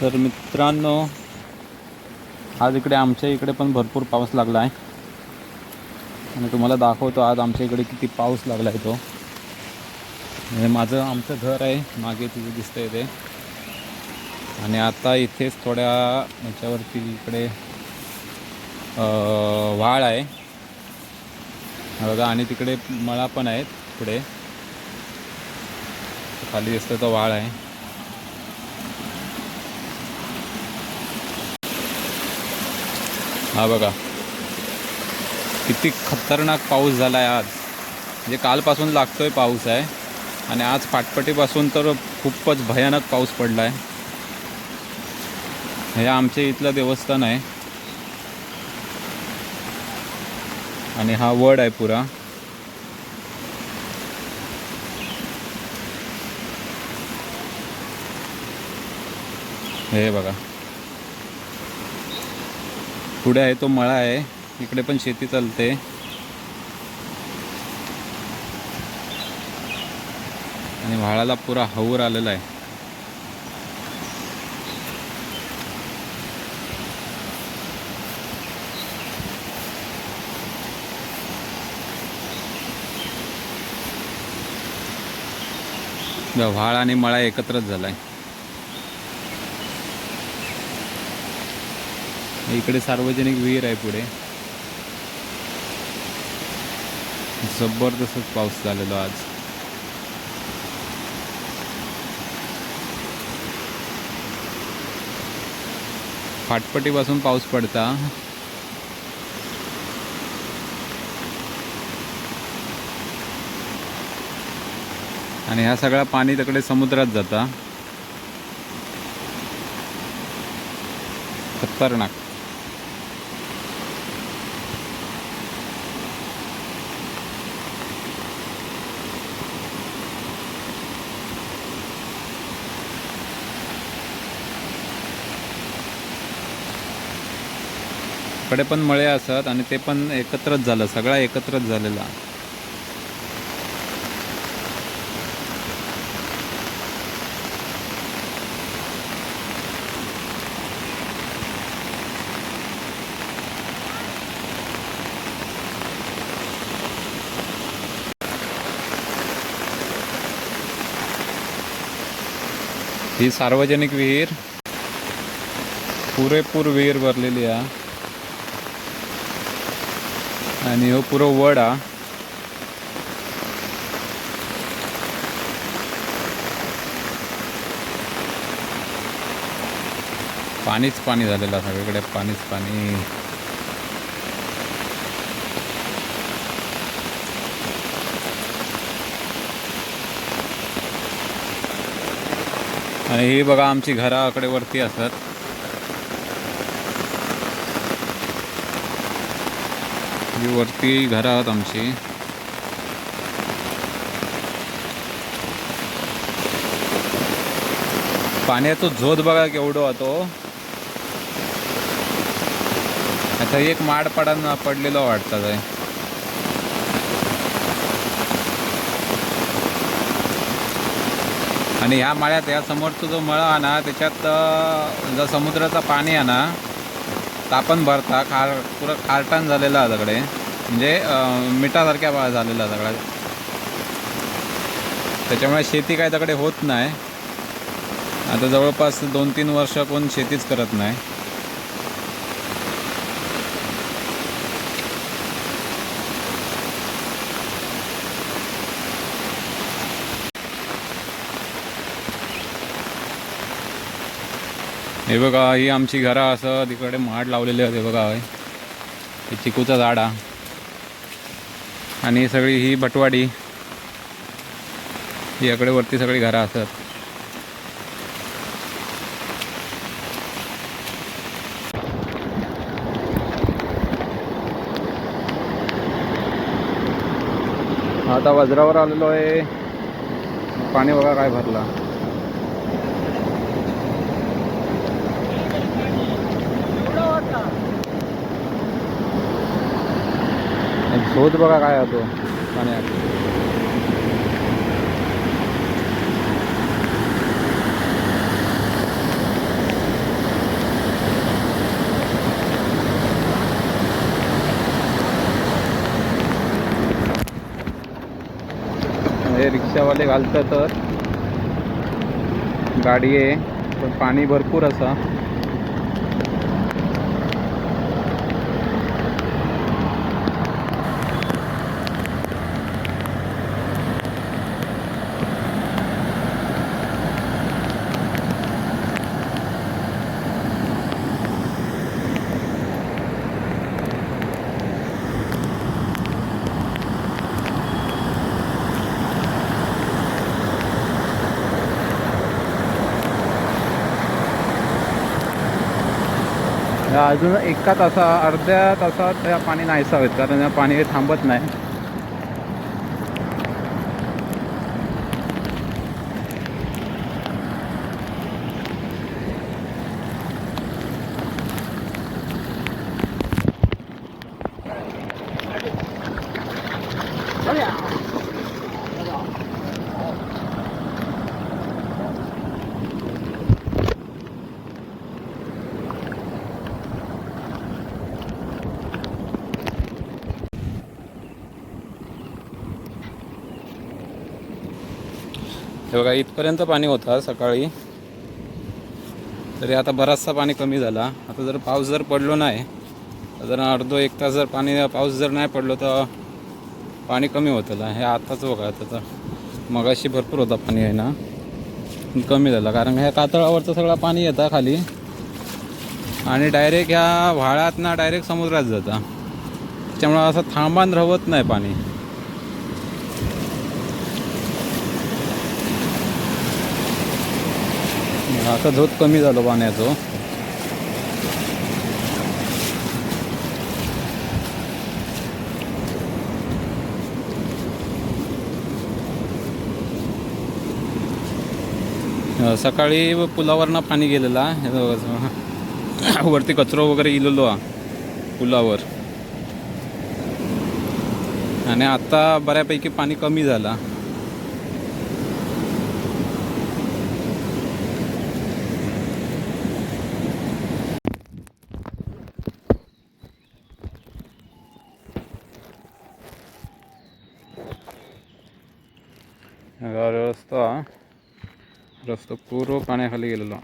तर मित्रांनो आज इकडे आमच्या इकडे पण भरपूर पाऊस लागला आहे. आणि तुम्हाला दाखवतो आज आमच्या इकडे किती पाऊस लागला आहे तो. म्हणजे माझं आमचं घर आहे. मागे तिथे दिसतं आहे ते. आणि आता इथेच थोड्या याच्यावरती इकडे वाळ आहे. बघा आणि तिकडे मळा पण आहेत पुढे. खाली दिसतं तो वाळ आहे. हा बघा. किती खतरनाक पाऊस झाला आहे आज. म्हणजे कालपासून लागतो आहे पाऊस आहे. आणि आज पाटपटीपासून तर खूपच भयानक पाऊस पडला आहे हे आमच्या इथलं देवस्थान आहे. आणि हा वड आहे पुरा. हे बघा. पुढे आहे तो मळा आहे. इकडे पण शेती चालते. आणि व्हाळाला पुरा हवूर आलेला आहे. व्हाळ आणि मळा एकत्रच झाला आहे इकडे सार्वजनिक विहीर आहे पुढे. जबरदस्त पाऊस झालेला आज. फाटपटीपासून पाऊस पडता. आणि ह्या सगळा पाणी तिकडे समुद्रात जाता. खतरनाक. कडे पण मळे असत आणि ते पण एकत्रच झालं सगळा एकत्रच झालेला. ही सार्वजनिक विहीर पुरेपूर विहीर भरलेली आहे. आणि हो पुरो वड. हा पाणीच पाणी झालेलं आहे सगळीकडे पाणीच पाणी. आणि ही बघा आमची घराकडे वरती असतात. ही वरती घरं आहेत आमची. पाण्याचा झोत बघा केवढं होतो आता एक माड पडा पडलेला वाटतं आहे आणि ह्या माळ्यात या समोरचा जो मळा आहे ना त्याच्यात जर जो समुद्राचा पाणी आहे ना तापण भरता खार पुरं खारटान झालेला आहे सगळे. म्हणजे मिठासारख्या झालेला सगळा. त्याच्यामुळे शेती काय त्याकडे होत नाही. आता जवळपास दोन तीन वर्ष कोण शेतीच करत नाही. हे बघा ही आमची घरं असं तिकडे माड लावलेले होते बघा. हे हे चिकूचा झाड. हा आणि सगळी ही बटवाडी. ही याकडे वरती सगळी घरं असत आता वज्रावर आलेलो आहे. पाणी बघा काय भरला. धोत बघा काय होतो. पाण्यात. हे रिक्षावाले घालतात तर. आहे पण पाणी भरपूर असा. अजून एका तासा अर्ध्या तासात पाणी नाहीसा होत कारण पाणी हे थांबत नाही. हे बघा इथपर्यंत पाणी होता सकाळी. तरी आता बराचसा पाणी कमी झाला. आता जर पाऊस जर पडलो नाही तर जर अर्धो एक तास जर पाणी पाऊस जर नाही पडलो तर पाणी कमी होतं. हे आताच बघा आता तर मगाशी भरपूर होता पाणी आहे ना. कमी झाला कारण ह्या कातळावरचं सगळं पाणी येतं खाली. आणि डायरेक्ट ह्या व्हाळात ना डायरेक्ट समुद्रात जातं. त्याच्यामुळं असं थांबान राहत नाही पाणी. आता झोत कमी झालो पाण्याचं. सकाळी पुलावरनं पाणी गेलेला वरती कचरो वगैरे इलेलो हा पुलावर. आणि आता बऱ्यापैकी पाणी कमी झाला. ರಸ್ತೆ ಪೂರ್ವ ಪಾಣೆ ಹಲ್ಲಿಗೆಲ್ಲ